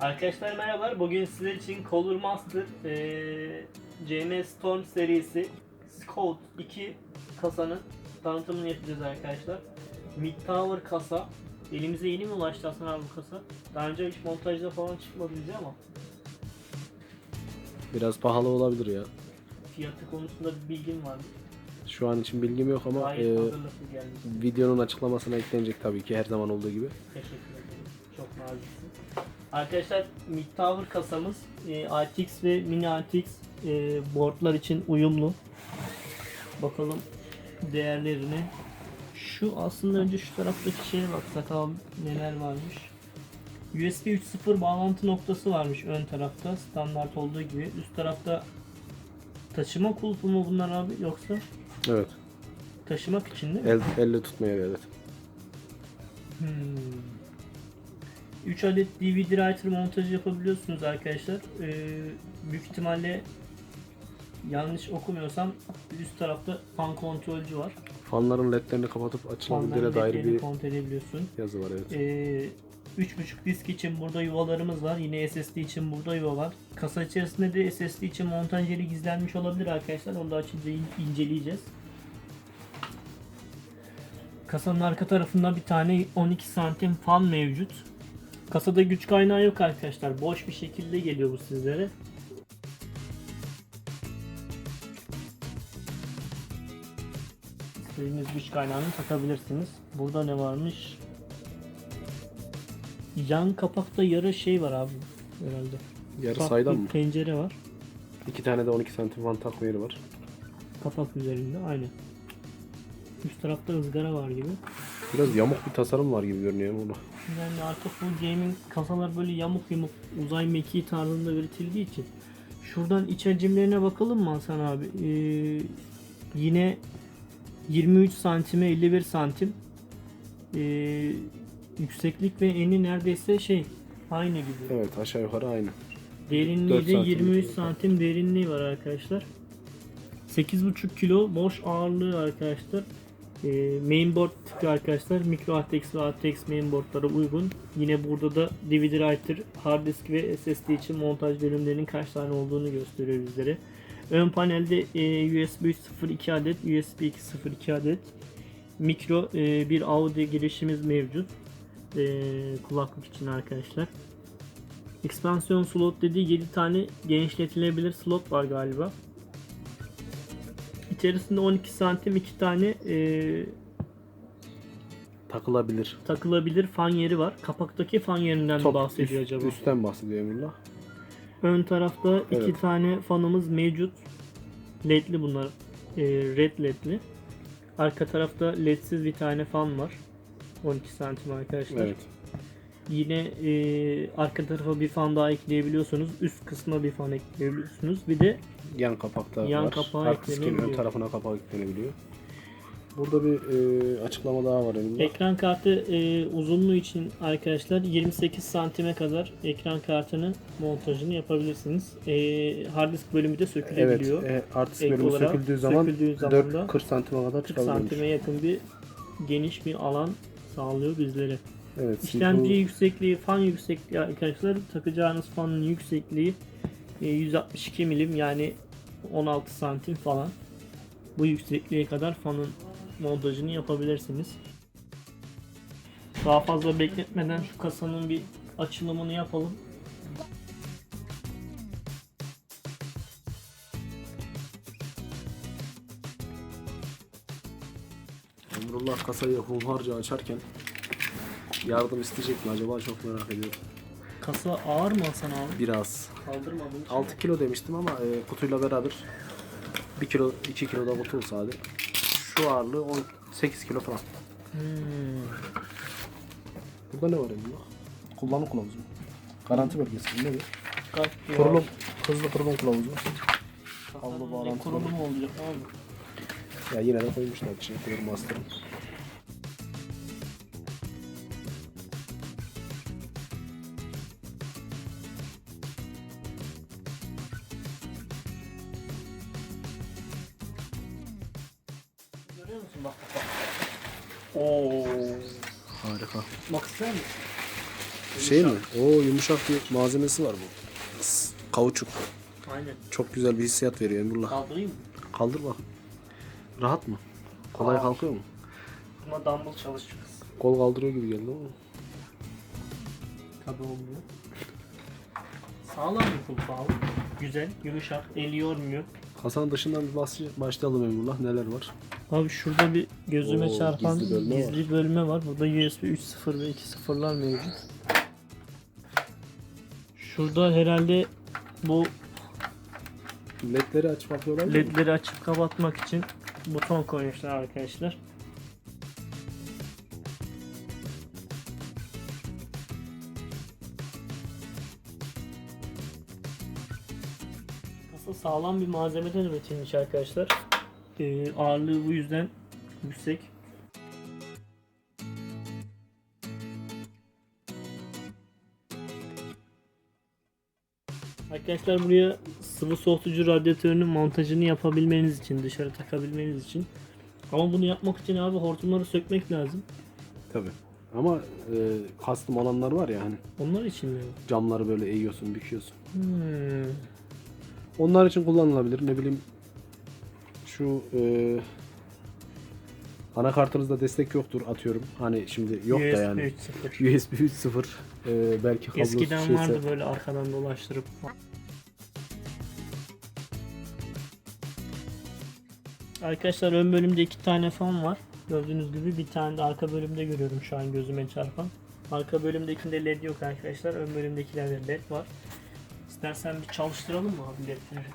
Arkadaşlar merhabalar. Bugün sizler için Color Master eee CM Storm serisi Scout 2 kasanın tanıtımını yapacağız arkadaşlar. Mid Tower kasa. Elimize yeni mi ulaştı Hasan abi bu kasa? Daha önce hiç montajda falan çıkmadı bize ama Biraz pahalı olabilir ya. fiyatı konusunda bir bilgim var. Şu an için bilgim yok ama Gayet e, hazırlıklı videonun açıklamasına eklenecek tabii ki her zaman olduğu gibi. Teşekkür ederim. Çok naziksin. Arkadaşlar Mid Tower kasamız e, RTX ve Mini RTX e, boardlar için uyumlu. Bakalım değerlerine. Şu aslında önce şu taraftaki şeye baksak abi neler varmış. USB 3.0 bağlantı noktası varmış ön tarafta standart olduğu gibi. Üst tarafta taşıma kulpu mu bunlar abi yoksa Evet. taşımak için değil mi? El, elle tutmaya evet. Hmm. 3 adet DVD writer montajı yapabiliyorsunuz arkadaşlar. Ee, büyük ihtimalle yanlış okumuyorsam üst tarafta fan kontrolcü var. Fanların ledlerini kapatıp açılabildiğine Fanların dair ledlerini bir kontrol edebiliyorsun. yazı var evet. Ee, 3.5 disk için burada yuvalarımız var. Yine SSD için burada yuva var. Kasa içerisinde de SSD için montaj yeri gizlenmiş olabilir arkadaşlar. Onu da açınca in- inceleyeceğiz. Kasanın arka tarafında bir tane 12 santim fan mevcut. Kasada güç kaynağı yok arkadaşlar. Boş bir şekilde geliyor bu sizlere. İstediğiniz güç kaynağını takabilirsiniz. Burada ne varmış? Yan kapakta yarı şey var abi herhalde. Yarı Ufak saydam bir mı? Pencere var. İki tane de 12 santim fan takma yeri var. Kapak üzerinde aynı. Üst tarafta ızgara var gibi. Biraz yamuk bir tasarım var gibi görünüyor ona. Yani artık bu gaming kasalar böyle yamuk yamuk uzay mekiği tarzında üretildiği için. Şuradan iç hacimlerine bakalım mı Hasan abi? Ee, yine 23 santime 51 santim. Ee, yükseklik ve eni neredeyse şey aynı gibi. Evet aşağı yukarı aynı. Derinliği de santim 23 gibi. santim derinliği var arkadaşlar. 8,5 kilo boş ağırlığı arkadaşlar. Ee, mainboard tipi arkadaşlar. Micro ATX ve ATX mainboardlara uygun. Yine burada da DVD writer, hard disk ve SSD için montaj bölümlerinin kaç tane olduğunu gösteriyor bizlere. Ön panelde e, USB 3.0 2 adet, USB 2.0 2 adet. Mikro e, bir audio girişimiz mevcut. E, kulaklık için arkadaşlar. Expansiyon slot dediği 7 tane genişletilebilir slot var galiba. İçerisinde 12 santim 2 tane e, Takılabilir. takılabilir fan yeri var. Kapaktaki fan yerinden mi bahsediyor üst- acaba? Üstten bahsediyor Emrullah. Ön tarafta iki Evet. tane fanımız mevcut. LED'li bunlar. E, red LED'li. Arka tarafta LED'siz bir tane fan var. 12 santim arkadaşlar. Evet. Yine e, arka tarafa bir fan daha ekleyebiliyorsunuz. Üst kısma bir fan ekleyebiliyorsunuz. Bir de Yan kapakta Yan var. kapağı Hard diskin ön tarafına kapak eklenebiliyor. Burada bir e, açıklama daha var Emrullah. ekran kartı e, uzunluğu için arkadaşlar 28 santime kadar ekran kartının montajını yapabilirsiniz. E, hard disk bölümü de Evet, sökülebiliyor. e, artist Ek bölümü söküldüğü zaman, söküldüğü zaman 4 da 40 santime kadar 40 çıkabiliyormuş. santime yakın bir geniş bir alan sağlıyor bizlere. Evet, İşlemci bu- yüksekliği, fan yüksekliği arkadaşlar takacağınız fanın yüksekliği e, 162 milim yani 16 santim falan. Bu yüksekliğe kadar fanın montajını yapabilirsiniz. Daha fazla bekletmeden şu kasanın bir açılımını yapalım. Emrullah kasayı hunharca açarken yardım isteyecek mi acaba çok merak ediyorum. Kasa ağır mı Hasan abi? Biraz. Kaldırmadım. 6 kilo demiştim ama e, kutuyla beraber 1 kilo 2 kilo da kutu olsa hadi. Şu ağırlığı 18 kilo falan. Hmm. Burada ne var Emrullah? Kullanım kılavuzu. Garanti belgesi ne bu? Kurulum, hızlı kurulum kılavuzu. Havlu bağlantı. kurulumu olacak abi? Ya yine de koymuşlar içine kurulum master'ı. Oo. Harika. Bak ister misin? Şey mi? Oo yumuşak bir malzemesi var bu. S- Kauçuk. Aynen. Çok güzel bir hissiyat veriyor Emrullah. Kaldırayım mı? Kaldır bak. Rahat mı? Kolay Aa. kalkıyor mu? Buna dumbbell çalışacağız. Kol kaldırıyor gibi geldi ama. Tabi olmuyor. Sağlam bir kulp abi. Güzel, yumuşak, eli yormuyor. Kasanın dışından bir başlayalım Emrullah. Neler var? Abi şurada bir gözüme Oo, çarpan gizli bölme gizli bölme var. Burada USB 3.0 ve 2.0'lar mevcut. Şurada herhalde bu LED'leri açıp bakıyorlar mı? ledleri açıp kapatmak için buton koymuşlar arkadaşlar. Kasa sağlam bir malzemeden üretilmiş arkadaşlar. Ee, ağırlığı bu yüzden yüksek. Arkadaşlar buraya sıvı soğutucu radyatörünün montajını yapabilmeniz için, dışarı takabilmeniz için. Ama bunu yapmak için abi hortumları sökmek lazım. Tabii. Ama e, custom olanlar var ya hani Onlar için mi? camları böyle eğiyorsun, büküyorsun. Hmm. Onlar için kullanılabilir. Ne bileyim şu e, anakartınızda destek yoktur atıyorum. Hani şimdi yok da USB yani. 3.0. USB 3.0 e, belki kablosu Eskiden şeyse- vardı böyle arkadan dolaştırıp. Arkadaşlar ön bölümde iki tane fan var. Gördüğünüz gibi bir tane de arka bölümde görüyorum şu an gözüme çarpan. Arka bölümdekinde led yok arkadaşlar. Ön bölümdekilerde led var. İstersen bir çalıştıralım mı abi ledleri?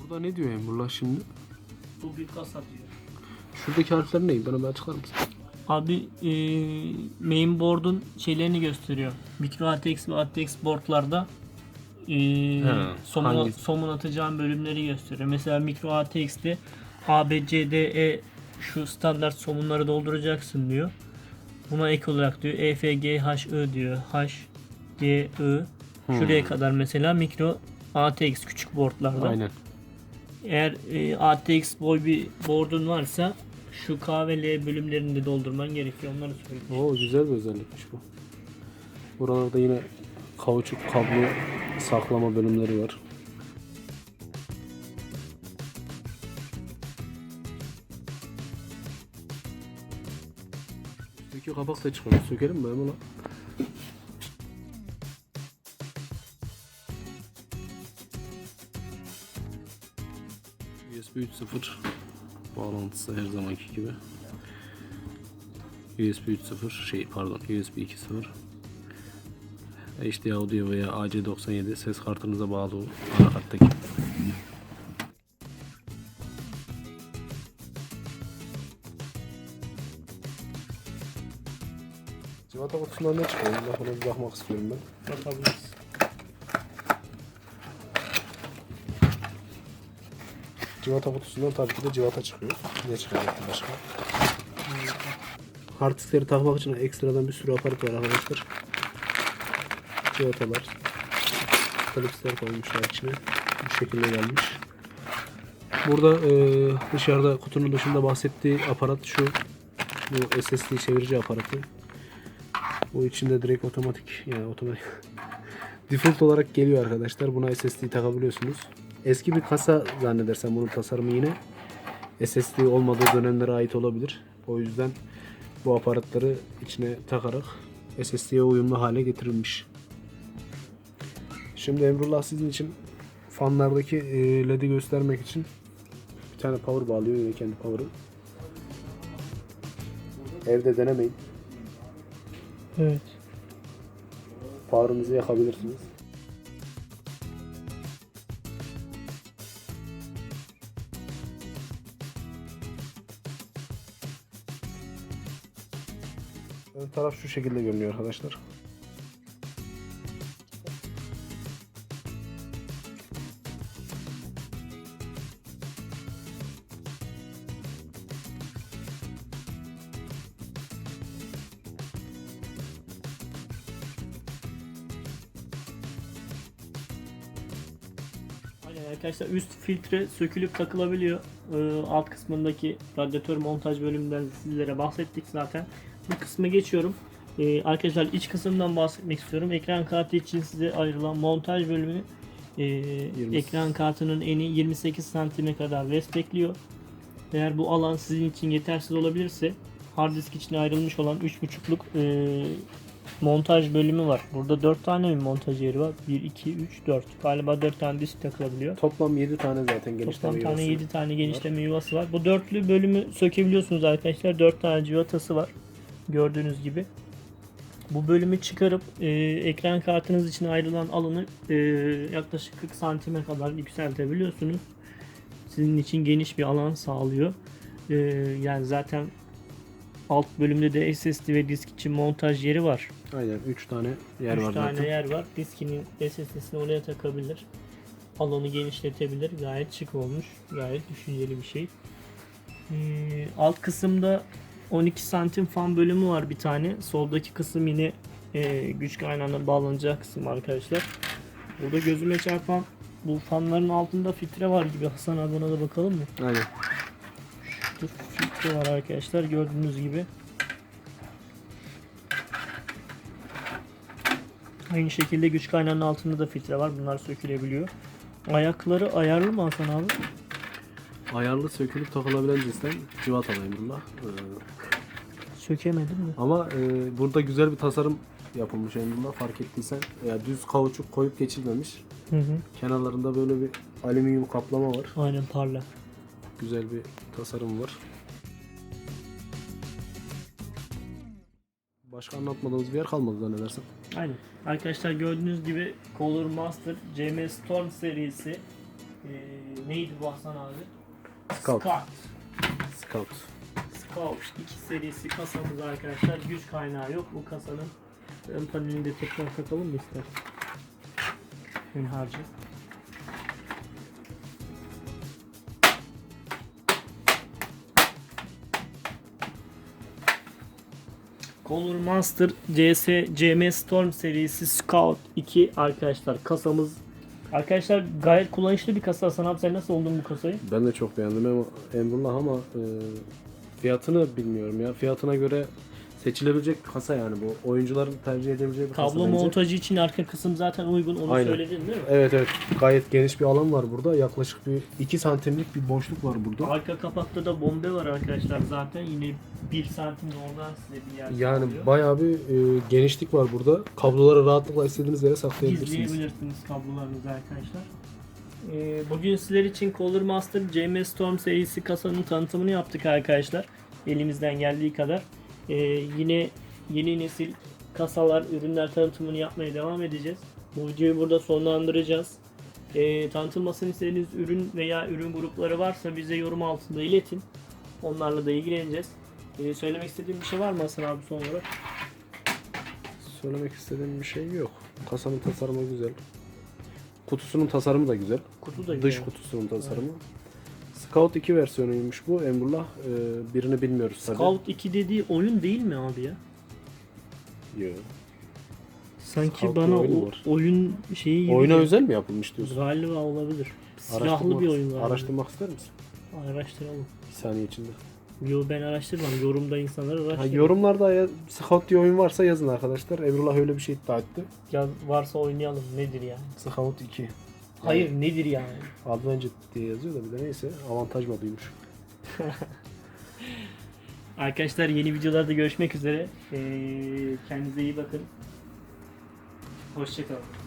Burada ne diyor Emrullah şimdi? Bu bir kasa diyor. Şuradaki harfler ne? Bana bir açıklar mısın? Abi e, mainboard'un şeylerini gösteriyor. Micro ATX ve ATX boardlarda e, somun, hangisi? somun atacağım bölümleri gösteriyor. Mesela Micro ATX'te A, B, C, D, E şu standart somunları dolduracaksın diyor. Buna ek olarak diyor E, F, G, H, I diyor. H, G, I. Şuraya kadar mesela Micro ATX küçük boardlarda. Aynen. Eğer e, ATX boy bir board'un varsa şu K ve L bölümlerini de doldurman gerekiyor. Onları söyleyeyim. Oo güzel bir özellikmiş bu. Buralarda yine kauçuk kablo saklama bölümleri var. Üstteki kapak da çıkıyor. Sökelim mi Emrullah? USB 3.0 bağlantısı her zamanki gibi. USB 3.0 şey pardon USB 2.0 HD Audio veya AC97 ses kartınıza bağlı o anakarttaki. Kutusundan ne çıkıyor? Ona bir bakmak istiyorum ben. Bakabiliriz. Civata kutusundan tabii ki de civata çıkıyor. Ne çıkacak başka? Hard diskleri takmak için ekstradan bir sürü aparat var arkadaşlar. Civatalar. Klipsler koymuşlar içine. Bu şekilde gelmiş. Burada e, dışarıda kutunun dışında bahsettiği aparat şu. Bu SSD çevirici aparatı. Bu içinde direkt otomatik yani otomatik default olarak geliyor arkadaşlar. Buna SSD takabiliyorsunuz. Eski bir kasa zannedersem bunun tasarımı yine SSD olmadığı dönemlere ait olabilir. O yüzden bu aparatları içine takarak SSD'ye uyumlu hale getirilmiş. Şimdi Emrullah sizin için fanlardaki e, LED'i göstermek için bir tane power bağlıyor yine kendi power'ı. Evde denemeyin. Evet. Power'ınızı yakabilirsiniz. Ön taraf şu şekilde görünüyor arkadaşlar. Arkadaşlar üst filtre sökülüp takılabiliyor. Ee, alt kısmındaki radyatör montaj bölümünden sizlere bahsettik zaten. Bu kısma geçiyorum. Ee, arkadaşlar iç kısımdan bahsetmek istiyorum. Ekran kartı için size ayrılan montaj bölümü e, ekran kartının eni 28 santime kadar destekliyor. Eğer bu alan sizin için yetersiz olabilirse hard disk için ayrılmış olan 3.5'luk e, montaj bölümü var. Burada 4 tane mi montaj yeri var? 1, 2, 3, 4. Galiba 4 tane disk takılabiliyor. Toplam 7 tane zaten genişleme Toplam tane yuvası. 7 tane genişleme yuvası var. Bu dörtlü bölümü sökebiliyorsunuz arkadaşlar. 4 tane civatası var. Gördüğünüz gibi. Bu bölümü çıkarıp e, ekran kartınız için ayrılan alanı e, yaklaşık 40 santime kadar yükseltebiliyorsunuz. Sizin için geniş bir alan sağlıyor. E, yani zaten alt bölümde de SSD ve disk için montaj yeri var. Aynen 3 tane yer 3 var tane zaten. yer var. Diskinin SSD'sini oraya takabilir. Alanı genişletebilir. Gayet şık olmuş. Gayet düşünceli bir şey. Ee, alt kısımda 12 santim fan bölümü var bir tane. Soldaki kısım yine e, güç kaynağına bağlanacağı kısım arkadaşlar. Burada gözüme çarpan bu fanların altında filtre var gibi. Hasan adına da bakalım mı? Aynen. Dur, var arkadaşlar gördüğünüz gibi. Aynı şekilde güç kaynağının altında da filtre var. Bunlar sökülebiliyor. Ayakları ayarlı mı Hasan abi? Ayarlı sökülüp takılabilen cinsten civat alayım bunlar. Ee, Sökemedim mi? ama e, burada güzel bir tasarım yapılmış Emrullah fark ettiysen. Ya düz kauçuk koyup geçilmemiş. Hı hı. Kenarlarında böyle bir alüminyum kaplama var. Aynen parla. Güzel bir tasarım var. Başka anlatmadığımız bir yer kalmadı zannedersem. Aynen. Arkadaşlar gördüğünüz gibi Color Master CM Storm serisi ee, neydi bu Hasan abi? Scout. Scout. Scout. Scout 2 serisi kasamız arkadaşlar. Güç kaynağı yok. Bu kasanın ön panelini de tekrar takalım mı ister? Ön harcı. Color Monster CS CM Storm serisi Scout 2 arkadaşlar kasamız Arkadaşlar gayet kullanışlı bir kasa. Hasan abi sen nasıl oldun bu kasayı? Ben de çok beğendim ama Emrullah ama e, fiyatını bilmiyorum ya. Fiyatına göre seçilebilecek bir kasa yani bu. Oyuncuların tercih edebileceği bir kasa Kablo bence. montajı için arka kısım zaten uygun. Onu Aynen. söyledin değil mi? Evet evet. Gayet geniş bir alan var burada. Yaklaşık bir 2 santimlik bir boşluk var burada. Arka kapakta da bombe var arkadaşlar zaten. Yine 1 santim de oradan size bir yer Yani sağlıyor. bayağı bir e, genişlik var burada. Kabloları rahatlıkla istediğiniz yere saklayabilirsiniz. Gizleyebilirsiniz kablolarınızı arkadaşlar. Ee, bugün sizler için Color Master CM Storm serisi kasanın tanıtımını yaptık arkadaşlar. Elimizden geldiği kadar. Ee, yine yeni nesil kasalar, ürünler tanıtımını yapmaya devam edeceğiz. Bu videoyu burada sonlandıracağız. Ee, tanıtılmasını istediğiniz ürün veya ürün grupları varsa bize yorum altında iletin. Onlarla da ilgileneceğiz. Ee, söylemek istediğim bir şey var mı Hasan abi son olarak? Söylemek istediğim bir şey yok. Kasanın tasarımı güzel. Kutusunun tasarımı da güzel. Kutu da Dış güzel. kutusunun tasarımı. Scout 2 versiyonuymuş bu Emrullah. Ee, birini bilmiyoruz tabii. Scout 2 dediği oyun değil mi abi ya? Yo. Sanki Scout bana bir oyunu o var. oyun şeyi gibi Oyuna özel mi yapılmış diyorsun? Galiba olabilir. Silahlı Araştırmak- bir oyun galiba. Araştırmak ister misin? Araştıralım. Bir saniye içinde. Yo ben araştırmam. Yorumda insanlar Ha, araştırır. yorumlarda ya, Scout diye oyun varsa yazın arkadaşlar. Emrullah öyle bir şey iddia etti. Ya varsa oynayalım. Nedir yani? Scout 2. Hayır nedir yani? Adventure diye yazıyor da bir de neyse avantaj moduymuş. Arkadaşlar yeni videolarda görüşmek üzere. Ee, kendinize iyi bakın. Hoşçakalın.